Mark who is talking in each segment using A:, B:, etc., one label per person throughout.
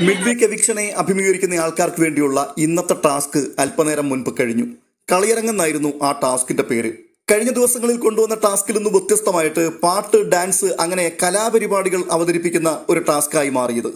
A: Mid week എവിക്ഷനെ അഭിമുഖീകരിക്കുന്ന ആൾക്കാർക്ക് വേണ്ടിയുള്ള ഇന്നത്തെ ടാസ്ക് അല്പനേരം മുൻപ് കഴിഞ്ഞു. കളിയിറങ്ങുന്നായിരുന്നു ആ ടാസ്കിന്റെ പേര്. കഴിഞ്ഞ ദിവസങ്ങളിൽ കൊണ്ടുവന്ന ടാസ്കിൽ നിന്ന് വ്യത്യസ്തമായിട്ട് പാട്ട് ഡാൻസ് അങ്ങനെ കലാപരിപാടികൾ അവതരിപ്പിക്കുന്ന ഒരു ടാസ്ക്കായി മാറിയത്.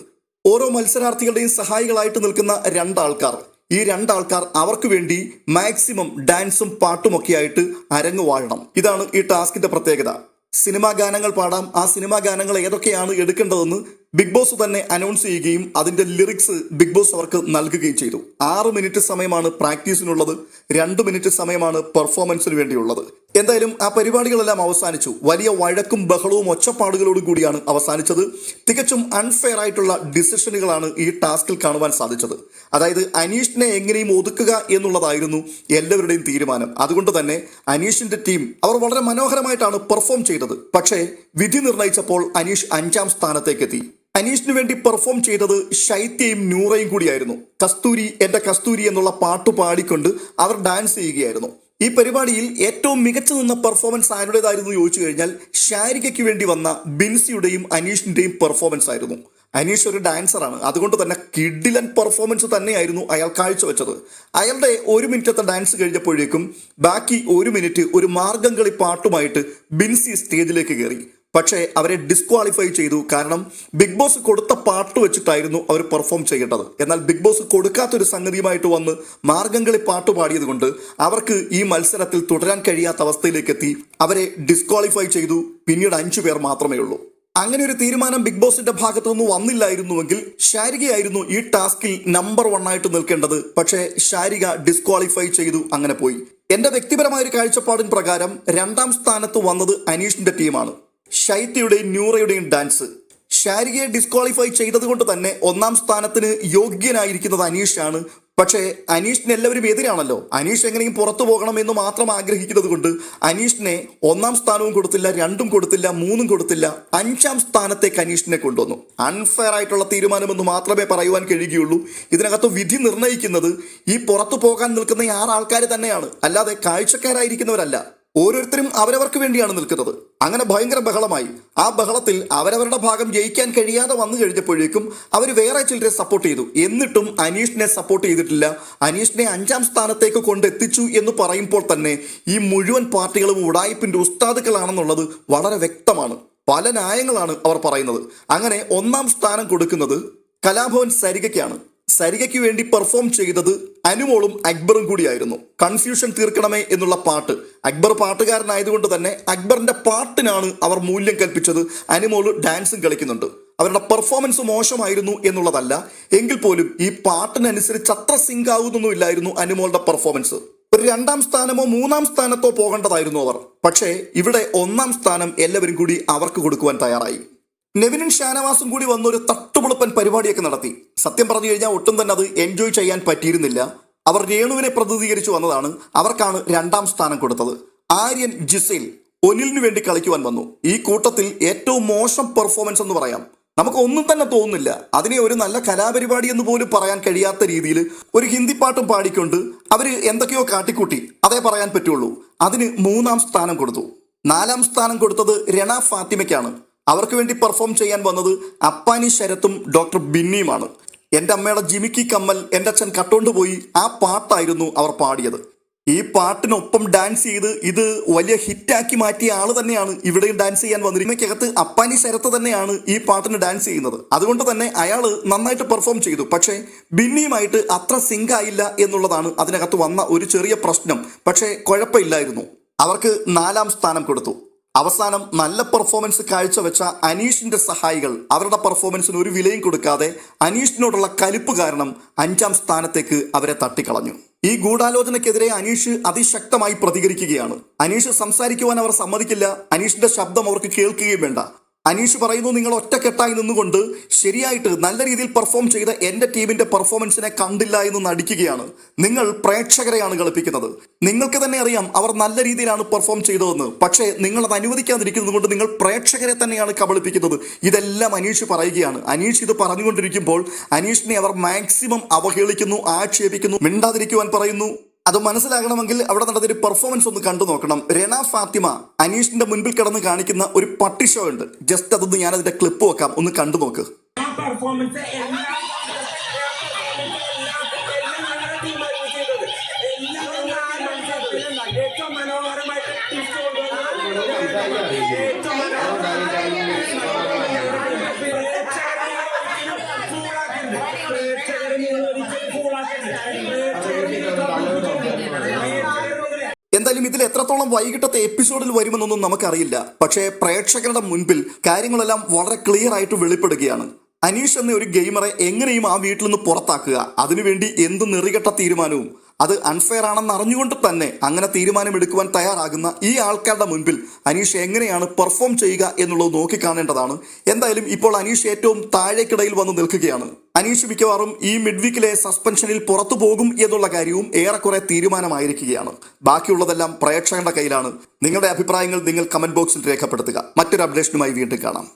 A: ഓരോ മത്സരാർത്ഥികളുടെയും സഹായികളായിട്ട് നിൽക്കുന്ന രണ്ടാൾക്കാർ ഈ രണ്ടാൾക്കാർ അവർക്ക് വേണ്ടി മാക്സിമം ഡാൻസും പാട്ടുമൊക്കെയായിട്ട് അരങ്ങ് വാഴണം. ഇതാണ് ഈ ടാസ്കിന്റെ പ്രത്യേകത. സിനിമാ ഗാനങ്ങൾ പാടാം. ആ സിനിമാ ഗാനങ്ങൾ ഏതൊക്കെയാണ് എടുക്കേണ്ടതെന്ന് ബിഗ് ബോസ് തന്നെ അനൗൺസ് ചെയ്യുകയും അതിന്റെ ലിറിക്സ് ബിഗ് ബോസ് അവർക്ക് നൽകുകയും ചെയ്തു. ആറ് മിനിറ്റ് സമയമാണ് പ്രാക്ടീസിനുള്ളത്. രണ്ട് മിനിറ്റ് സമയമാണ് പെർഫോമൻസിന് വേണ്ടിയുള്ളത്. എന്തായാലും ആ പരിപാടികളെല്ലാം അവസാനിച്ചു. വലിയ വഴക്കും ബഹളവും ഒച്ചപ്പാടുകളോടും കൂടിയാണ് അവസാനിച്ചത്. തികച്ചും അൺഫെയർ ആയിട്ടുള്ള ഡിസിഷനുകളാണ് ഈ ടാസ്കിൽ കാണുവാൻ സാധിച്ചത്. അതായത് അനീഷിനെ എങ്ങനെയും ഒതുക്കുക എന്നുള്ളതായിരുന്നു എല്ലാവരുടെയും തീരുമാനം. അതുകൊണ്ട് തന്നെ അനീഷിന്റെ ടീം അവർ വളരെ മനോഹരമായിട്ടാണ് പെർഫോം ചെയ്തത്. പക്ഷേ വിധി നിർണയിച്ചപ്പോൾ അനീഷ് അഞ്ചാം സ്ഥാനത്തേക്കെത്തി. അനീഷിന് വേണ്ടി പെർഫോം ചെയ്തത് ശൈത്യയും നൂറയും കൂടിയായിരുന്നു. കസ്തൂരി എന്റെ കസ്തൂരി എന്നുള്ള പാട്ട് പാടിക്കൊണ്ട് അവർ ഡാൻസ് ചെയ്യുകയായിരുന്നു. ഈ പരിപാടിയിൽ ഏറ്റവും മികച്ചു നിന്ന പെർഫോമൻസ് ആരുടേതായിരുന്നു ചോദിച്ചു കഴിഞ്ഞാൽ ഷാരികയ്ക്ക് വേണ്ടി വന്ന ബിൻസിയുടെയും അനീഷിന്റെയും പെർഫോമൻസ് ആയിരുന്നു. അനീഷ് ഒരു ഡാൻസറാണ് അതുകൊണ്ട് തന്നെ കിഡിലൻ പെർഫോമൻസ് തന്നെയായിരുന്നു അയാൾ കാഴ്ചവെച്ചത്. അയാളുടെ ഒരു മിനിറ്റത്തെ ഡാൻസ് കഴിഞ്ഞപ്പോഴേക്കും ബാക്കി ഒരു മിനിറ്റ് ഒരു മാർഗം കളി പാട്ടുമായിട്ട് ബിൻസി സ്റ്റേജിലേക്ക് കയറി. പക്ഷേ അവരെ ഡിസ്ക്വാളിഫൈ ചെയ്തു. കാരണം ബിഗ് ബോസ് കൊടുത്ത പാട്ട് വെച്ചിട്ടായിരുന്നു അവർ പെർഫോം ചെയ്യേണ്ടത്. എന്നാൽ ബിഗ് ബോസ് കൊടുക്കാത്തൊരു സംഗതിയുമായിട്ട് വന്ന് മാർഗംകളി പാട്ട് പാടിയത് കൊണ്ട് അവർക്ക് ഈ മത്സരത്തിൽ തുടരാൻ കഴിയാത്ത അവസ്ഥയിലേക്ക് എത്തി. അവരെ ഡിസ്ക്വാളിഫൈ ചെയ്തു. പിന്നീട് അഞ്ചു പേർ മാത്രമേ ഉള്ളൂ. അങ്ങനെ ഒരു തീരുമാനം ബിഗ് ബോസിന്റെ ഭാഗത്തു നിന്ന് വന്നില്ലായിരുന്നുവെങ്കിൽ ഷാരികയായിരുന്നു ഈ ടാസ്കിൽ നമ്പർ വൺ ആയിട്ട് നിൽക്കേണ്ടത്. പക്ഷേ ഷാരിക ഡിസ്ക്വാളിഫൈ ചെയ്തു. അങ്ങനെ പോയി. എന്റെ വ്യക്തിപരമായ ഒരു കാഴ്ചപ്പാടിൻ പ്രകാരം രണ്ടാം സ്ഥാനത്ത് വന്നത് അനീഷിന്റെ ടീമാണ് ഷൈത്യയുടെയും ന്യൂറയുടെയും ഡാൻസ്. ഷാരികയെ ഡിസ്ക്വാളിഫൈ ചെയ്തതുകൊണ്ട് തന്നെ ഒന്നാം സ്ഥാനത്തിന് യോഗ്യനായിരിക്കുന്നത് അനീഷാണ്. പക്ഷേ അനീഷിന് എല്ലാവരും എതിരാണല്ലോ. അനീഷ് എങ്ങനെയും പുറത്തു പോകണം എന്ന് മാത്രം ആഗ്രഹിക്കുന്നത് കൊണ്ട് അനീഷിനെ ഒന്നാം സ്ഥാനവും കൊടുത്തില്ല രണ്ടും കൊടുത്തില്ല മൂന്നും കൊടുത്തില്ല അഞ്ചാം സ്ഥാനത്തേക്ക് അനീഷിനെ കൊണ്ടുവന്നു. അൺഫെയർ ആയിട്ടുള്ള തീരുമാനമെന്ന് മാത്രമേ പറയുവാൻ കഴിയുകയുള്ളൂ. ഇതിനകത്ത് വിധി നിർണയിക്കുന്നത് ഈ പുറത്തു പോകാൻ നിൽക്കുന്ന ആറ് ആൾക്കാർ തന്നെയാണ്. അല്ലാതെ കാഴ്ചക്കാരായിരിക്കുന്നവരല്ല. ഓരോരുത്തരും അവരവർക്ക് വേണ്ടിയാണ് നിൽക്കുന്നത്. അങ്ങനെ ഭയങ്കര ബഹളമായി. ആ ബഹളത്തിൽ അവരവരുടെ ഭാഗം ജയിക്കാൻ കഴിയാതെ വന്നു കഴിഞ്ഞപ്പോഴേക്കും അവർ വേറെ ചിലരെ സപ്പോർട്ട് ചെയ്തു. എന്നിട്ടും അനീഷിനെ സപ്പോർട്ട് ചെയ്തിട്ടില്ല. അനീഷിനെ അഞ്ചാം സ്ഥാനത്തേക്ക് കൊണ്ടെത്തിച്ചു എന്ന് പറയുമ്പോൾ തന്നെ ഈ മുഴുവൻ പാർട്ടികളും ഉടായ്പിന്റെ ഉസ്താദുക്കളാണെന്നുള്ളത് വളരെ വ്യക്തമാണ്. പല ന്യായങ്ങളാണ് അവർ പറയുന്നത്. അങ്ങനെ ഒന്നാം സ്ഥാനം കൊടുക്കുന്നത് കലാഭവൻ സരികയ്ക്കാണ്. സരികയ്ക്ക് വേണ്ടി പെർഫോം ചെയ്തത് അനുമോളും അക്ബറും കൂടിയായിരുന്നു. കൺഫ്യൂഷൻ തീർക്കണമേ എന്നുള്ള പാട്ട്. അക്ബർ പാട്ടുകാരനായതുകൊണ്ട് തന്നെ അക്ബറിന്റെ പാട്ടിനാണ് അവർ മൂല്യം കൽപ്പിച്ചത്. അനുമോൾ ഡാൻസും കളിക്കുന്നുണ്ട്. അവരുടെ പെർഫോമൻസ് മോശമായിരുന്നു എന്നുള്ളതല്ല. എങ്കിൽ പോലും ഈ പാട്ടിനനുസരിച്ച് അത്ര സിങ്ക് ആവുന്നൊന്നുമില്ലായിരുന്നു അനുമോളുടെ പെർഫോമൻസ് ഒരു രണ്ടാം സ്ഥാനമോ മൂന്നാം സ്ഥാനത്തോ പോകേണ്ടതായിരുന്നു അവർ. പക്ഷേ ഇവിടെ ഒന്നാം സ്ഥാനം എല്ലാവരും കൂടി അവർക്ക് കൊടുക്കുവാൻ തയ്യാറായി. നെവിനും ഷാനവാസും കൂടി വന്നൊരു തട്ടുപുളപ്പൻ പരിപാടിയൊക്കെ നടത്തി. സത്യം പറഞ്ഞു കഴിഞ്ഞാൽ ഒട്ടും തന്നെ അത് എൻജോയ് ചെയ്യാൻ പറ്റിയിരുന്നില്ല. അവർ രേണുവിനെ പ്രതിനിധീകരിച്ചു വന്നതാണ്. അവർക്കാണ് രണ്ടാം സ്ഥാനം കൊടുത്തത്. ആര്യൻ ജിസേൽ ഒനിലിനു വേണ്ടി കളിക്കുവാൻ വന്നു. ഈ കൂട്ടത്തിൽ ഏറ്റവും മോശം പെർഫോമൻസ് എന്ന് പറയാം. നമുക്ക് ഒന്നും തന്നെ തോന്നുന്നില്ല. അതിനെ ഒരു നല്ല കലാപരിപാടി എന്ന് പോലും പറയാൻ കഴിയാത്ത രീതിയിൽ ഒരു ഹിന്ദി പാട്ടും പാടിക്കൊണ്ട് അവർ എന്തൊക്കെയോ കാട്ടിക്കൂട്ടി. അതേ പറയാൻ പറ്റുള്ളൂ. അതിന് മൂന്നാം സ്ഥാനം കൊടുത്തു. നാലാം സ്ഥാനം കൊടുത്തത് രണ ഫാത്തിമയ്ക്കാണ്. അവർക്ക് വേണ്ടി പെർഫോം ചെയ്യാൻ വന്നത് അപ്പാനി ശരത്തും ഡോക്ടർ ബിന്നിയുമാണ്. എന്റെ അമ്മയുടെ ജിമിക്കി കമ്മൽ എന്റെ അച്ഛൻ കട്ടോണ്ട് പോയി ആ പാട്ടായിരുന്നു അവർ പാടിയത്. ഈ പാട്ടിനൊപ്പം ഡാൻസ് ചെയ്ത് ഇത് വലിയ ഹിറ്റാക്കി മാറ്റിയ ആൾ തന്നെയാണ് ഇവിടെയും ഡാൻസ് ചെയ്യാൻ വന്നിരിക്കുന്നതിനകത്ത് അപ്പാനി ശരത്ത് തന്നെയാണ് ഈ പാട്ടിന് ഡാൻസ് ചെയ്യുന്നത്. അതുകൊണ്ട് തന്നെ അയാൾ നന്നായിട്ട് പെർഫോം ചെയ്തു. പക്ഷേ ബിന്നിയുമായിട്ട് അത്ര സിങ്ക് ആയില്ല എന്നുള്ളതാണ് അതിനകത്ത് വന്ന ഒരു ചെറിയ പ്രശ്നം. പക്ഷേ കുഴപ്പമില്ലായിരുന്നു. അവർക്ക് നാലാം സ്ഥാനം കൊടുത്തു. അവസാനം നല്ല പെർഫോമൻസ് കാഴ്ചവെച്ച അനീഷിന്റെ സഹായികൾ അവരുടെ പെർഫോമൻസിന് ഒരു വിലയും കൊടുക്കാതെ അനീഷിനോടുള്ള കലിപ്പ് കാരണം അഞ്ചാം സ്ഥാനത്തേക്ക് അവരെ തട്ടിക്കളഞ്ഞു. ഈ ഗൂഢാലോചനയ്ക്കെതിരെ അനീഷ് അതിശക്തമായി പ്രതികരിക്കുകയാണ്. അനീഷ് സംസാരിക്കുവാൻ അവർ സമ്മതിക്കില്ല. അനീഷിന്റെ ശബ്ദം അവർക്ക് കേൾക്കുകയും വേണ്ട. അനീഷ് പറയുന്നു നിങ്ങൾ ഒറ്റക്കെട്ടായി നിന്നുകൊണ്ട് ശരിയായിട്ട് നല്ല രീതിയിൽ പെർഫോം ചെയ്ത എന്റെ ടീമിന്റെ പെർഫോമൻസിനെ കണ്ടില്ല എന്ന് നടിക്കുകയാണ്. നിങ്ങൾ പ്രേക്ഷകരെയാണ് കളിപ്പിക്കുന്നത്. നിങ്ങൾക്ക് തന്നെ അറിയാം അവർ നല്ല രീതിയിലാണ് പെർഫോം ചെയ്തതെന്ന്. പക്ഷേ നിങ്ങൾ അത് അനുവദിക്കാതിരിക്കുന്നത് കൊണ്ട് നിങ്ങൾ പ്രേക്ഷകരെ തന്നെയാണ് കബളിപ്പിക്കുന്നത്. ഇതെല്ലാം അനീഷ് പറയുകയാണ്. അനീഷ് ഇത് പറഞ്ഞുകൊണ്ടിരിക്കുമ്പോൾ അനീഷിനെ അവർ മാക്സിമം അവഹേളിക്കുന്നു ആക്ഷേപിക്കുന്നു മിണ്ടാതിരിക്കുവാൻ പറയുന്നു. അത് മനസ്സിലാകണമെങ്കിൽ അവിടെ നടന്നൊരു പെർഫോമൻസ് ഒന്ന് കണ്ടു നോക്കണം. രന ഫാത്തിമ അനീഷിന്റെ മുൻപിൽ കിടന്ന് കാണിക്കുന്ന ഒരു പട്ടി ഷോ ഉണ്ട്. ജസ്റ്റ് അതൊന്ന് ഞാൻ അതിന്റെ ക്ലിപ്പ് വെക്കാം. ഒന്ന് കണ്ടു നോക്ക്.
B: ഏറ്റവും മനോഹരമായിട്ട് ഏറ്റവും പ്രേക്ഷകരെ
A: വൈകിട്ടത്തെ എപ്പിസോഡിൽ വരുമെന്നൊന്നും നമുക്കറിയില്ല. പക്ഷേ പ്രേക്ഷകരുടെ മുൻപിൽ കാര്യങ്ങളെല്ലാം വളരെ ക്ലിയർ ആയിട്ട് വെളിപ്പെടുകയാണ്. അനീഷ് എന്ന ഒരു ഗെയിമറെ എങ്ങനെയും ആ വീട്ടിൽ നിന്ന് പുറത്താക്കുക. അതിനുവേണ്ടി എന്ത് നെറികെട്ട തീരുമാനവും. അത് അൺഫെയർ ആണെന്ന് അറിഞ്ഞുകൊണ്ട് തന്നെ അങ്ങനെ തീരുമാനമെടുക്കുവാൻ തയ്യാറാകുന്ന ഈ ആൾക്കാരുടെ മുൻപിൽ അനീഷ് എങ്ങനെയാണ് പെർഫോം ചെയ്യുക എന്നുള്ളത് നോക്കിക്കാണേണ്ടതാണ്. എന്തായാലും ഇപ്പോൾ അനീഷ് ഏറ്റവും താഴേക്കിടയിൽ വന്ന് നിൽക്കുകയാണ്. അനീഷ് മിക്കവാറും ഈ മിഡ് വീക്കിലെ സസ്പെൻഷനിൽ പുറത്തു പോകും എന്നുള്ള കാര്യവും ഏറെക്കുറെ തീരുമാനമായിരിക്കുകയാണ്. ബാക്കിയുള്ളതെല്ലാം പ്രേക്ഷകരുടെ കയ്യിലാണ്. നിങ്ങളുടെ അഭിപ്രായങ്ങൾ നിങ്ങൾ കമന്റ് ബോക്സിൽ രേഖപ്പെടുത്തുക. മറ്റൊരു അപ്ഡേഷനുമായി വീണ്ടും കാണാം.